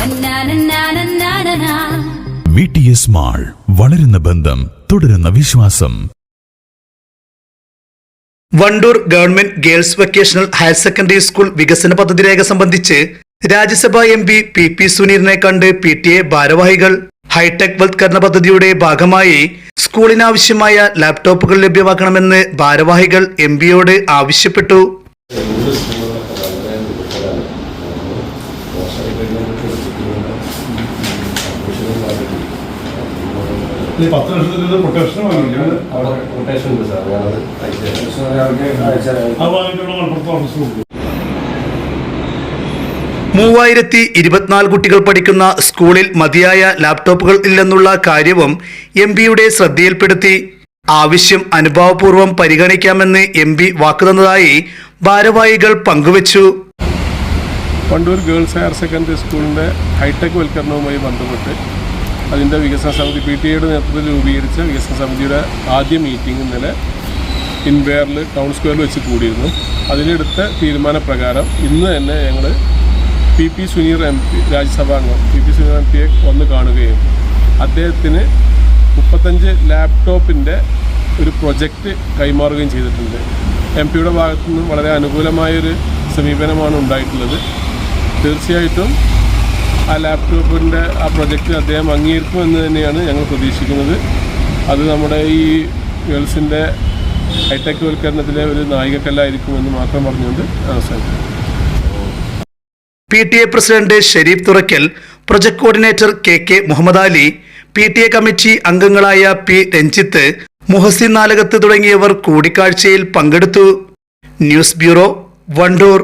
തന്നാനന്നാനന്നാനനാ. V T S mall വളരുന്ന ബന്ധം തുടരുന്ന വിശ്വാസം Wandoor government girls vocational higher secondary school വികസന പദ്ധതി രേഖ സംബന്ധിച്ച് Rajya Sabha M P P P സുനീറിനെ കണ്ട് പി ടി എ ഭാരവാഹികൾ ഹൈടെക് വൽക്കരണ പദ്ധതിയുടെ ഭാഗമായി സ്കൂളിനാവശ്യമായ ലാപ്ടോപ്പുകൾ ലഭ്യമാക്കണമെന്ന് ഭാരവാഹികൾ എം പിയോട് ആവശ്യപ്പെട്ടു മൂവായിരത്തി ഇരുപത്തിനാല് കുട്ടികൾ പഠിക്കുന്ന സ്കൂളിൽ മതിയായ ലാപ്ടോപ്പുകൾ ഇല്ലെന്നുള്ള കാര്യവും എം പിയുടെ ശ്രദ്ധയിൽപ്പെടുത്തി. ആവശ്യം അനുഭാവപൂർവം പരിഗണിക്കാമെന്ന് എം പി വാക്കുതന്നതായി ഭാരവാഹികൾ പങ്കുവച്ചു. വണ്ടൂർ ഗേൾസ് ഹയർ സെക്കൻഡറി സ്കൂളിന്റെ ഹൈടെക് വൽക്കരണവുമായി ബന്ധപ്പെട്ട് അതിന്റെ വികസന സമിതി പി ടി എയുടെ നേതൃത്വത്തിൽ രൂപീകരിച്ച വികസന സമിതിയുടെ ആദ്യ മീറ്റിംഗ് ഇന്നലെ ഇൻവെയറിൽ ടൗൺ സ്ക്വയറിൽ വെച്ച് കൂടിയിരുന്നു. അതിലെടുത്ത തീരുമാനപ്രകാരം ഇന്ന് തന്നെ ഞങ്ങൾ P P Suneer M P രാജ്യസഭാംഗം P P Suneer M പിയെ വന്ന് കാണുകയും അദ്ദേഹത്തിന് മുപ്പത്തഞ്ച് ലാപ്ടോപ്പിന്റെ ഒരു പ്രൊജക്റ്റ് കൈമാറുകയും ചെയ്തിട്ടുണ്ട്. എം പിയുടെ ഭാഗത്തു നിന്നും വളരെ അനുകൂലമായൊരു സമീപനമാണ് ഉണ്ടായിട്ടുള്ളത്. തീർച്ചയായിട്ടും ആ ലാപ്ടോപ്പിന്റെ ആ പ്രൊജക്റ്റ് അദ്ദേഹം അംഗീകരിക്കുമെന്ന് തന്നെയാണ് ഞങ്ങൾ പ്രതീക്ഷിക്കുന്നത്. അത് നമ്മുടെ ഈ ഗേൾസിന്റെ ഹൈടെക് വൽക്കരണത്തിലെ ഒരു നായികക്കല്ലായിരിക്കുമെന്ന് മാത്രം പറഞ്ഞുകൊണ്ട് അവസാനിക്കും P T A president Sherif Thurakkal project coordinator K K Muhammad Ali P T A committee അംഗങ്ങളായ പി രഞ്ജിത്ത് മുഹസിൻ നാലകത്ത് തുടങ്ങിയവർ കൂടിക്കാഴ്ചയിൽ പങ്കെടുത്തു. News bureau Wandoor.